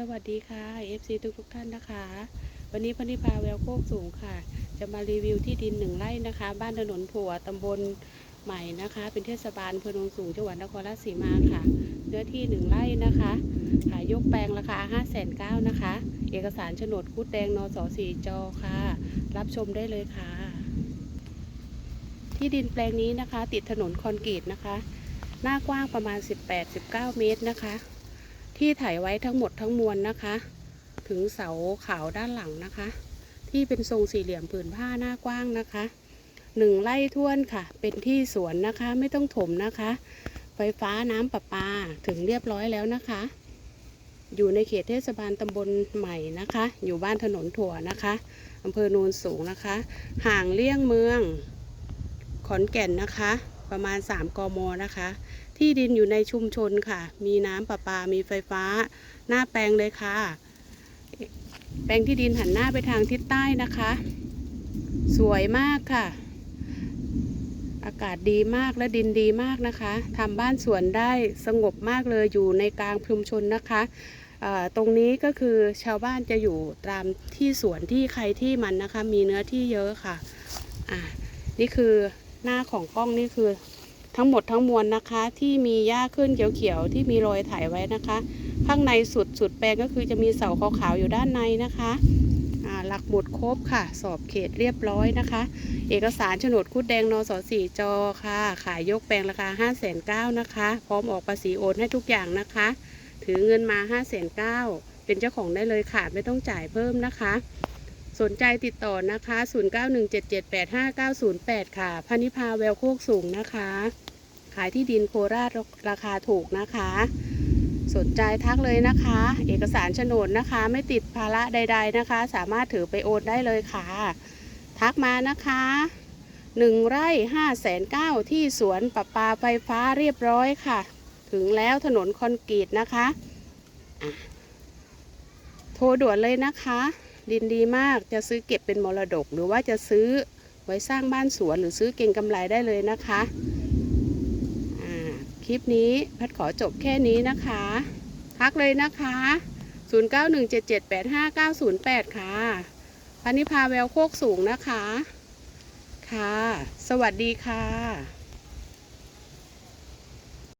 สวัสดีค่ะ FC ทุกทุกท่านนะคะ วันนี้พนิพาแววโคกสูงค่ะ จะมารีวิวที่ดินหนึ่งไร่นะคะ บ้านถนนผัวตำบลใหม่นะคะ เป็นเทศบาลเพลนงสูงจังหวัดนครราชสีมาค่ะ เนื้อที่หนึ่งไร่นะคะขายยกแปลงราคา5 9 0 0 0นะคะ เอกสารโฉนดคุดแดงนสสีจอค่ะ รับชมได้เลยค่ะ ที่ดินแปลงนี้นะคะ ติดถนนคอนกรีตนะคะ หน้ากว้างประมาณ 18-19 เมตรนะคะ ที่ถ่ายไว้ทั้งหมดทั้งมวลนะคะ ถึงเสาขาวด้านหลังนะคะ ที่เป็นทรงสี่เหลี่ยมผืนผ้าหน้ากว้างนะคะหนึ่งไร่ท้วนค่ะ เป็นที่สวนนะคะไม่ต้องถมนะคะ ไฟฟ้าน้ำประปาถึงเรียบร้อยแล้วนะคะ อยู่ในเขตเทศบาลตำบลใหม่นะคะ อยู่บ้านถนนถั่วนะคะอำเภอโนนสูงนะคะ ห่างเลี่ยงเมือง ขอนแก่นนะคะ ประมาณ 3 กมนะคะ ที่ดินอยู่ในชุมชนค่ะ มีน้ำประปา มีไฟฟ้า หน้าแปลงเลยค่ะ แปลงที่ดินหันหน้าไปทางทิศใต้นะคะ สวยมากค่ะ อากาศดีมากและดินดีมากนะคะทำบ้านสวนได้สงบมากเลยอยู่ในกลางชุมชนนะคะตรงนี้ก็คือชาวบ้านจะอยู่ตามที่สวนที่ใครที่มันนะคะ มีเนื้อที่เยอะค่ะอ่านี่คือ หน้าของกล้องนี่คือ ทั้งหมดทั้งมวลนะคะ ที่มีหญ้าขึ้นเขียวๆที่มีรอยถ่ายไว้นะคะ ข้างในสุดสุดแปลงก็คือจะมีเสาขาวๆอยู่ด้านในนะคะหลักหมุดครบค่ะ สอบเขตเรียบร้อยนะคะ เอกสารโฉนดคุดแดงนสสี่จอค่ะ ขายยกแปลงราคา5 9 0 0 0นะคะ พร้อมออกภาษีโอนให้ทุกอย่างนะคะ ถือเงินมา 5 9 0 0 0เป็นเจ้าของได้เลยค่ะ ไม่ต้องจ่ายเพิ่มนะคะ สนใจติดต่อนะคะ 0917785908 ค่ะพนิพาแววโคกสูงนะคะ ขายที่ดินโคราชราคาถูกนะคะ สนใจทักเลยนะคะ เอกสารโฉนดนะคะ ไม่ติดภาระใด ๆนะคะ สามารถถือไปโอนได้เลยค่ะ ทักมานะคะหนึ่งไร่ห้าแสนเก้าที่สวนประปาไฟฟ้าเรียบร้อยค่ะ ถึงแล้วถนนคอนกรีตนะคะอะโทรด่วนเลยนะคะ ดินดีมากจะซื้อเก็บเป็นมรดก หรือว่าจะซื้อไว้สร้างบ้านสวนหรือซื้อเก่งกำไรได้เลยนะคะคลิปนี้พัดขอจบแค่นี้นะคะ ทักเลยนะคะ 0917785908 ค่ะพานิพาแววโคกสูงนะคะ ค่ะ สวัสดีค่ะ